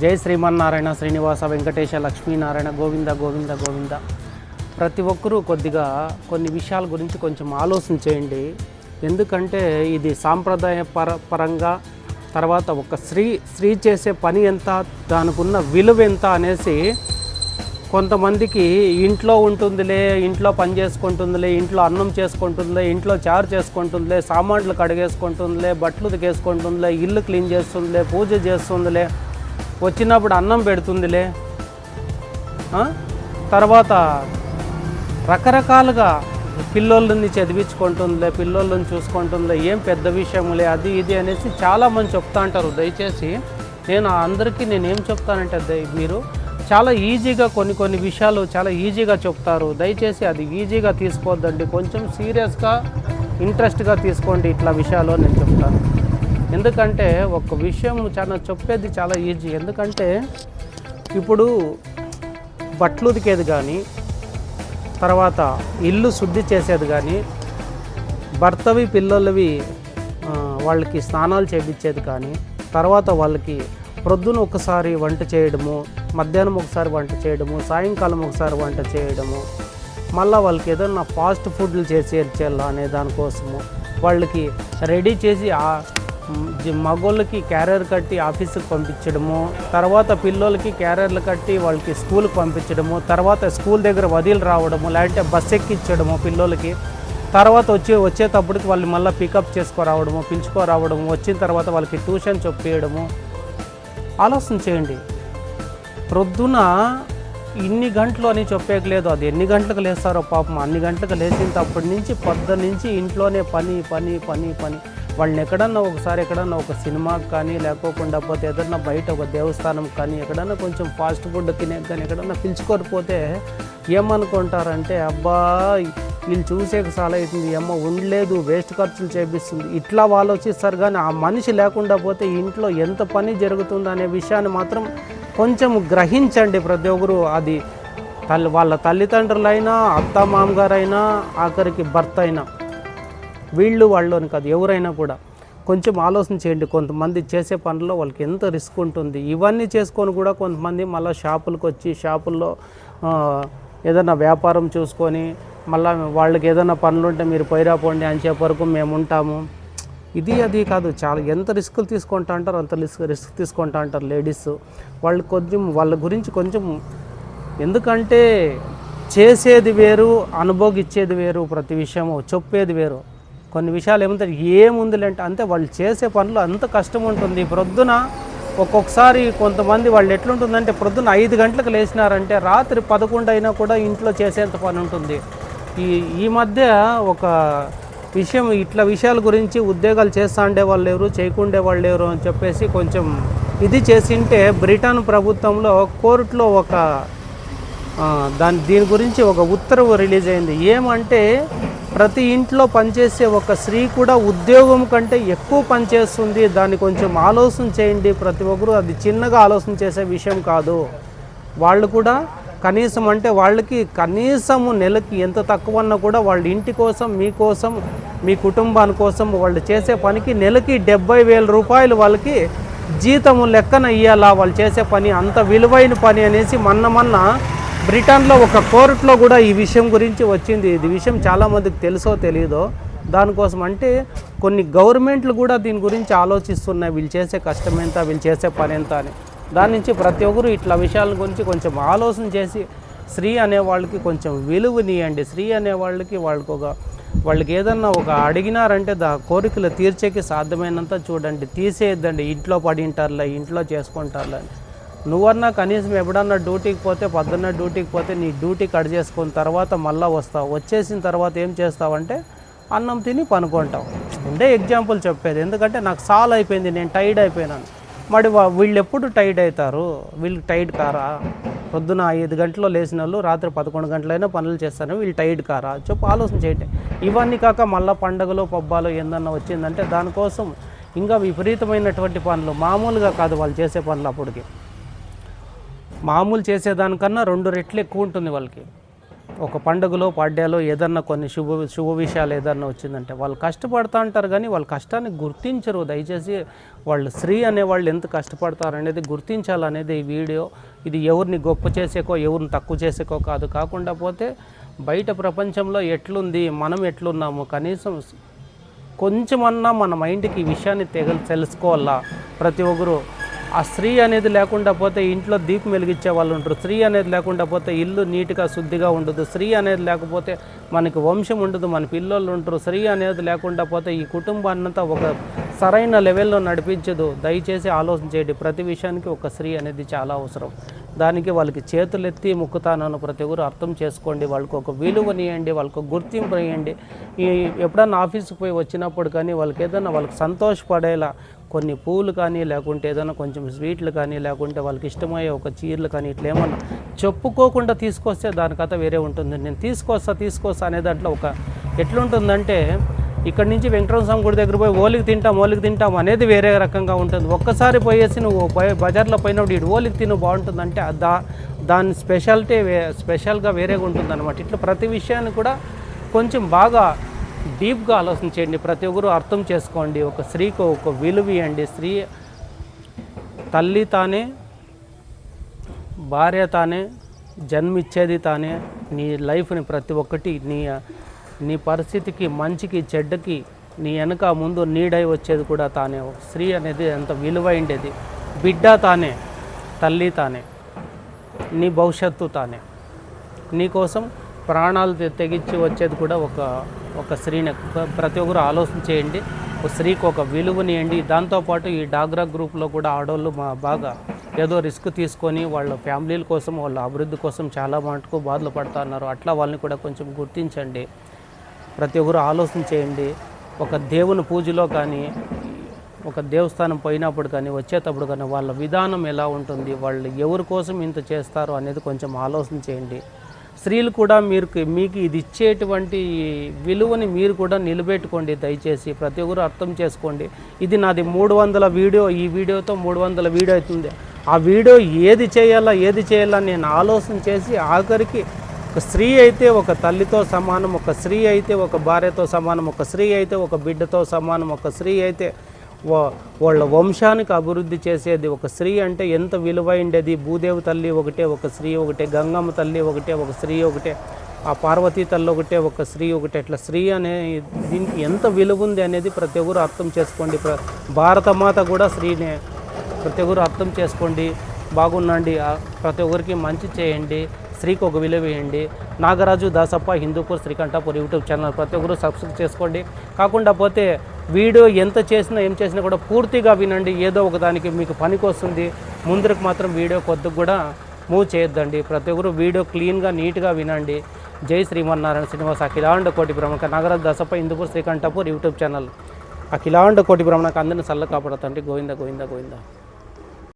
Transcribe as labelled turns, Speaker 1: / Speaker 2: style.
Speaker 1: జై శ్రీమన్నారాయణ శ్రీనివాస వెంకటేశ లక్ష్మీనారాయణ గోవింద గోవింద గోవింద. ప్రతి ఒక్కరూ కొద్దిగా కొన్ని విషయాల గురించి కొంచెం ఆలోచన చేయండి. ఎందుకంటే ఇది సాంప్రదాయ పర పరంగా తర్వాత ఒక స్త్రీ స్త్రీ చేసే పని ఎంత దానికున్న విలువ ఎంత అనేసి కొంతమందికి ఇంట్లో ఉంటుందిలే ఇంట్లో పని చేసుకుంటుందిలే ఇంట్లో అన్నం చేసుకుంటుందిలే ఇంట్లో చారు చేసుకుంటుందిలే సామాన్లు కడిగేసుకుంటుందిలే బట్టలు దిగేసుకుంటుందిలే ఇల్లు క్లీన్ చేస్తుందిలే పూజ చేస్తుందిలే వచ్చినప్పుడు అన్నం పెడుతుందిలే. తర్వాత రకరకాలుగా పిల్లోళ్ళని చదివించుకుంటుందిలే పిల్లోళ్ళని చూసుకుంటుందిలే ఏం పెద్ద విషయములే అది ఇది అనేసి చాలామంది చెప్తా అంటారు. దయచేసి నేను అందరికీ నేను ఏం చెప్తానంటే మీరు చాలా ఈజీగా కొన్ని కొన్ని విషయాలు చాలా ఈజీగా చెప్తారు. దయచేసి అది ఈజీగా తీసుకోవద్దండి. కొంచెం సీరియస్గా ఇంట్రెస్ట్గా తీసుకోండి ఇట్లా విషయాలు నేను చెప్తాను. ఎందుకంటే ఒక విషయం చాలా చెప్పేది చాలా ఈజీ ఎందుకంటే ఇప్పుడు బట్టలు ఉతికేది కానీ తర్వాత ఇల్లు శుద్ధి చేసేది కానీ భర్తవి పిల్లలవి వాళ్ళకి స్నానాలు చేయించేది కానీ తర్వాత వాళ్ళకి ప్రొద్దున ఒకసారి వంట చేయడము మధ్యాహ్నం ఒకసారి వంట చేయడము సాయంకాలం ఒకసారి వంట చేయడము మళ్ళీ వాళ్ళకి ఏదైనా ఫాస్ట్ ఫుడ్లు చేసి ఇచ్చేలా అనే దానికోసము వాళ్ళకి రెడీ చేసి మగోళ్ళకి క్యారియర్ కట్టి ఆఫీస్కి పంపించడము తర్వాత పిల్లోళ్ళకి క్యారియర్లు కట్టి వాళ్ళకి స్కూల్కి పంపించడము తర్వాత స్కూల్ దగ్గర వదిలి రావడము లేదంటే బస్ ఎక్కించడము పిల్లోళ్ళకి తర్వాత వచ్చి వచ్చేటప్పటికి వాళ్ళు మళ్ళీ పికప్ చేసుకురావడము పిలుచుకోరావడము వచ్చిన తర్వాత వాళ్ళకి ట్యూషన్ చెప్పేయడము. ఆలోచన చేయండి. ప్రొద్దున ఇన్ని గంటలు అని చెప్పేయలేదు అది. ఎన్ని గంటలకు లేస్తారో పాపం. అన్ని గంటలకు లేచినప్పటి నుంచి పొద్దు నుంచి ఇంట్లోనే పని పని పని పని. వాళ్ళని ఎక్కడన్నా ఒకసారి ఎక్కడన్నా ఒక సినిమాకి కానీ లేకోకుండా పోతే ఏదన్నా బయట ఒక దేవస్థానం కానీ ఎక్కడన్నా కొంచెం ఫాస్ట్ ఫుడ్ తినే కానీ ఎక్కడన్నా పిలుచుకోకపోతే ఏమనుకుంటారంటే అబ్బా వీళ్ళు చూసేకి చాలా అవుతుంది ఏమో ఉండలేదు వేస్ట్ ఖర్చులు చేపిస్తుంది. ఇట్లా ఆలోచిస్తారు కానీ ఆ మనిషి లేకుండా పోతే ఇంట్లో ఎంత పని జరుగుతుంది అనే విషయాన్ని మాత్రం కొంచెం గ్రహించండి ప్రతి ఒక్కరు. అది తల్లి వాళ్ళ తల్లిదండ్రులైనా అత్త మామగారైనా ఆఖరికి భర్త అయినా వీళ్ళు వాళ్ళని కాదు ఎవరైనా కూడా. కొంచెం ఆలోచన చేయండి కొంతమంది చేసే పనుల్లో వాళ్ళకి ఎంత రిస్క్ ఉంటుంది. ఇవన్నీ చేసుకొని కూడా కొంతమంది మళ్ళీ షాపులకు వచ్చి షాపుల్లో ఏదైనా వ్యాపారం చూసుకొని మళ్ళీ వాళ్ళకి ఏదైనా పనులు ఉంటే మీరు పోయిరా పోండి అని చెప్పే వరకు మేము ఉంటాము. ఇది అది కాదు చాలా ఎంత రిస్కులు తీసుకుంటా అంటారు అంత రిస్క్ రిస్క్ తీసుకుంటా అంటారు లేడీస్. వాళ్ళు కొంచెం వాళ్ళ గురించి కొంచెం ఎందుకంటే చేసేది వేరు అనుభోగించేది వేరు ప్రతి విషయము చెప్పేది వేరు. కొన్ని విషయాలు ఏముంటారు ఏముందిలే అంటే అంతే వాళ్ళు చేసే పనులు అంత కష్టం ఉంటుంది. ప్రొద్దున ఒక్కొక్కసారి కొంతమంది వాళ్ళు ఎట్లుంటుందంటే ప్రొద్దున ఐదు గంటలకు లేచినారంటే రాత్రి పదకొండు అయినా కూడా ఇంట్లో చేసేంత పని ఉంటుంది. ఈ ఈ మధ్య ఒక విషయం ఇట్లా విషయాల గురించి ఉద్యోగాలు చేస్తా ఉండే వాళ్ళు ఎవరు చేయకుండే వాళ్ళు ఎవరు అని చెప్పేసి కొంచెం ఇది చేసింటే బ్రిటన్ ప్రభుత్వంలో కోర్టులో ఒక దాని దీని గురించి ఒక ఉత్తర్వు రిలీజ్ అయింది. ఏమంటే ప్రతి ఇంట్లో పనిచేసే ఒక స్త్రీ కూడా ఉద్యోగం కంటే ఎక్కువ పనిచేస్తుంది దాన్ని కొంచెం ఆలోచన చేయండి. ప్రతి ఒక్కరూ అది చిన్నగా ఆలోచన చేసే విషయం కాదు. వాళ్ళు కూడా కనీసం అంటే వాళ్ళకి కనీసము నెలకి ఎంత తక్కువ అన్నా కూడా వాళ్ళ ఇంటి కోసం మీకోసం మీ కుటుంబాని కోసం వాళ్ళు చేసే పనికి నెలకి డెబ్బై వేల రూపాయలు వాళ్ళకి జీతము లెక్కన ఇయ్యాలా? వాళ్ళు చేసే పని అంత విలువైన పని అనేసి మొన్న మొన్న బ్రిటన్లో ఒక కోర్టులో కూడా ఈ విషయం గురించి వచ్చింది. ఇది విషయం చాలామందికి తెలుసో తెలియదో దానికోసం అంటే కొన్ని గవర్నమెంట్లు కూడా దీని గురించి ఆలోచిస్తున్నాయి. వీళ్ళు చేసే కష్టం ఎంత వీళ్ళు చేసే పని ఎంత అని. దాని నుంచి ప్రతి ఒక్కరు ఇట్లా విషయాల గురించి కొంచెం ఆలోచన చేసి స్త్రీ అనే వాళ్ళకి కొంచెం విలువనియండి స్త్రీ అనే వాళ్ళకి వాళ్ళకి ఒక వాళ్ళకి ఏదన్నా ఒక అడిగినారంటే దా కోరికలు తీర్చేకి సాధ్యమైనంత చూడండి. తీసేయద్దండి. ఇంట్లో పడింటారులే ఇంట్లో చేసుకుంటారులే అని. నువ్వన్నా కనీసం ఎప్పుడన్నా డ్యూటీకి పోతే పొద్దున్న డ్యూటీకి పోతే నీ డ్యూటీ కట్ చేసుకున్న తర్వాత మళ్ళీ వస్తావు. వచ్చేసిన తర్వాత ఏం చేస్తావంటే అన్నం తిని పనుకుంటావు. ఉండే ఎగ్జాంపుల్ చెప్పేది. ఎందుకంటే నాకు సాల్ అయిపోయింది నేను టైర్డ్ అయిపోయినాను. మరి వీళ్ళు ఎప్పుడు టైర్డ్ అవుతారు? వీళ్ళు టైర్డ్ కారా? పొద్దున ఐదు గంటల్లో లేచిన వాళ్ళు రాత్రి పదకొండు గంటలైనా పనులు చేస్తారు వీళ్ళు టైర్డ్ కారా? చెప్పు ఆలోచన చేయండి ఇవన్నీ కాక మళ్ళీ పండగలు పబ్బాలు ఏందన్నా వచ్చిందంటే దానికోసం ఇంకా విపరీతమైనటువంటి పనులు. మామూలుగా కాదు వాళ్ళు చేసే పనులు అప్పటికి. మామూలు చేసేదానికన్నా రెండు రెట్లు ఎక్కువ ఉంటుంది వాళ్ళకి. ఒక పండుగలో పాడ్యాలో ఏదన్నా కొన్ని శుభ శుభ విషయాలు ఏదన్నా వచ్చిందంటే వాళ్ళు కష్టపడతా అంటారు కానీ వాళ్ళ కష్టాన్ని గుర్తించరు. దయచేసి వాళ్ళు స్త్రీ అనే వాళ్ళు ఎంత కష్టపడతారు అనేది గుర్తించాలనేది ఈ వీడియో. ఇది ఎవరిని గొప్ప చేసేకో ఎవరిని తక్కువ చేసేకో కాదు. కాకుండా పోతే బయట ప్రపంచంలో ఎట్లుంది మనం ఎట్లున్నాము కనీసం కొంచెమన్నా మన మైండ్కి ఈ విషయాన్ని తెగ తెలుసుకోవాలా? ప్రతి ఒక్కరు ఆ స్త్రీ అనేది లేకుండా పోతే ఇంట్లో దీపం వెలిగించే వాళ్ళు ఉంటారు. స్త్రీ అనేది లేకుండా పోతే ఇల్లు నీట్గా శుద్ధిగా ఉండదు. స్త్రీ అనేది లేకపోతే మనకి వంశం ఉండదు మన పిల్లలు ఉంటారు. స్త్రీ అనేది లేకుండా పోతే ఈ కుటుంబాన్నంతా ఒక సరైన లెవెల్లో నడిపించదు. దయచేసి ఆలోచన చేయండి. ప్రతి విషయానికి ఒక స్త్రీ అనేది చాలా అవసరం. దానికి వాళ్ళకి చేతులు ఎత్తి ముక్కుతానని ప్రతి ఒక్కరు అర్థం చేసుకోండి వాళ్ళకి ఒక విలువనియండి వాళ్ళకి గుర్తింపు ఇవ్వండి ఈ ఎప్పుడన్నా ఆఫీస్కి పోయి వచ్చినప్పుడు కానీ వాళ్ళకి ఏదైనా వాళ్ళకి సంతోషపడేలా కొన్ని పూలు కానీ లేకుంటే ఏదైనా కొంచెం స్వీట్లు కానీ లేకుంటే వాళ్ళకి ఇష్టమయ్యే ఒక చీరలు కానీ ఇట్లా ఏమన్నా చెప్పుకోకుండా తీసుకొస్తే దాని కథ వేరే ఉంటుంది. నేను తీసుకొస్తా తీసుకొస్తా అనే దాంట్లో ఒక ఎట్లుంటుందంటే ఇక్కడ నుంచి వెంకటరమణ స్వామి గుడి దగ్గర పోయి ఓలికి తింటాం ఓలికి తింటాం అనేది వేరే రకంగా ఉంటుంది. ఒక్కసారి పోయేసి నువ్వు బజార్లో పోయినప్పుడు ఇటు ఓలికి తిను బాగుంటుందంటే ఆ దా దాని స్పెషాలిటీ వే స్పెషల్గా వేరేగా ఉంటుంది అనమాట ఇట్లా ప్రతి విషయాన్ని కూడా కొంచెం బాగా డీప్గా ఆలోచించండి ప్రతి ఒక్కరు అర్థం చేసుకోండి. ఒక స్త్రీకి ఒక విలువ ఇవ్వండి. స్త్రీ తల్లి తానే భార్య తానే జన్మిచ్చేది తానే నీ లైఫ్ని ప్రతి ఒక్కటి నీ నీ పరిస్థితికి మంచికి చెడ్డకి నీ వెనక ముందు నీడై వచ్చేది కూడా తానే. స్త్రీ అనేది ఎంత విలువైండేది. బిడ్డ తానే తల్లి తానే నీ భవిష్యత్తు తానే. నీకోసం ప్రాణాలు తెగించి వచ్చేది కూడా ఒక ఒక స్త్రీని. ప్రతి ఒక్కరు ఆలోచన చేయండి. ఒక స్త్రీకి ఒక విలువనియండి. దాంతోపాటు ఈ డాగ్రా గ్రూప్లో కూడా ఆడవాళ్ళు మా బాగా ఏదో రిస్క్ తీసుకొని వాళ్ళ ఫ్యామిలీల కోసం వాళ్ళ అభివృద్ధి కోసం చాలా మటుకు బాధలు పడుతున్నారు అట్లా వాళ్ళని కూడా కొంచెం గుర్తించండి. ప్రతి ఒక్కరు ఆలోచన చేయండి. ఒక దేవుని పూజలో కానీ ఒక దేవస్థానం పోయినప్పుడు కానీ వచ్చేటప్పుడు కానీ వాళ్ళ విధానం ఎలా ఉంటుంది వాళ్ళు ఎవరి కోసం ఇంత చేస్తారు అనేది కొంచెం ఆలోచన చేయండి. స్త్రీలు కూడా మీరు మీకు ఇది ఇచ్చేటువంటి విలువని మీరు కూడా నిలబెట్టుకోండి దయచేసి. ప్రతి ఒక్కరు అర్థం చేసుకోండి. ఇది నాది మూడు వందల వీడియో ఈ వీడియోతో మూడు వందల వీడియో అవుతుంది. ఆ వీడియో ఏది చేయాలా ఏది చేయాలా నేను ఆలోచన చేసి ఆఖరికి ఒక స్త్రీ అయితే ఒక తల్లితో సమానం ఒక స్త్రీ అయితే ఒక భార్యతో సమానం ఒక స్త్రీ అయితే ఒక బిడ్డతో సమానం ఒక స్త్రీ అయితే వాళ్ళ వంశానికి అభివృద్ధి చేసేది ఒక స్త్రీ అంటే ఎంత విలువైండేది? భూదేవి తల్లి ఒకటే ఒక స్త్రీ ఒకటే గంగమ్మ తల్లి ఒకటే ఒక స్త్రీ ఒకటే ఆ పార్వతీ తల్లి ఒకటే ఒక స్త్రీ ఒకటే. ఇట్లా స్త్రీ అనే దీనికి ఎంత విలువ ఉంది అనేది ప్రతి ఒక్కరు అర్థం చేసుకోండి. ప్ర భారత మాత కూడా స్త్రీనే. ప్రతి ఒక్కరు అర్థం చేసుకోండి. బాగుండండి. ప్రతి ఒక్కరికి మంచి చేయండి. స్త్రీకి ఒక విలువ వేయండి. నాగరాజు దాసప్ప హిందూపూర్ శ్రీకంఠాపూర్ యూట్యూబ్ ఛానల్ ప్రతి ఒక్కరు సబ్స్క్రైబ్ చేసుకోండి. కాకుండా పోతే వీడియో ఎంత చేసినా ఏం చేసినా కూడా పూర్తిగా వినండి. ఏదో ఒక దానికి మీకు పనికి వస్తుంది ముందరకు మాత్రం వీడియో కొద్దిగా కూడా మూవ్ చేయొద్దండి. ప్రతి ఒక్కరు వీడియో క్లీన్గా నీట్గా వినండి. జై శ్రీమన్నారాయణ శ్రీనివాస్ అఖిలాండ కోటి ప్రముఖ నాగరాజు దాసప్ప హిందూపూర్ శ్రీకంఠపూర్ యూట్యూబ్ ఛానల్. అఖిలాండ కోటి బ్రహ్మణకు అందరిని చల్ల కాపాడుతండి గోవింద గోవింద గోవింద.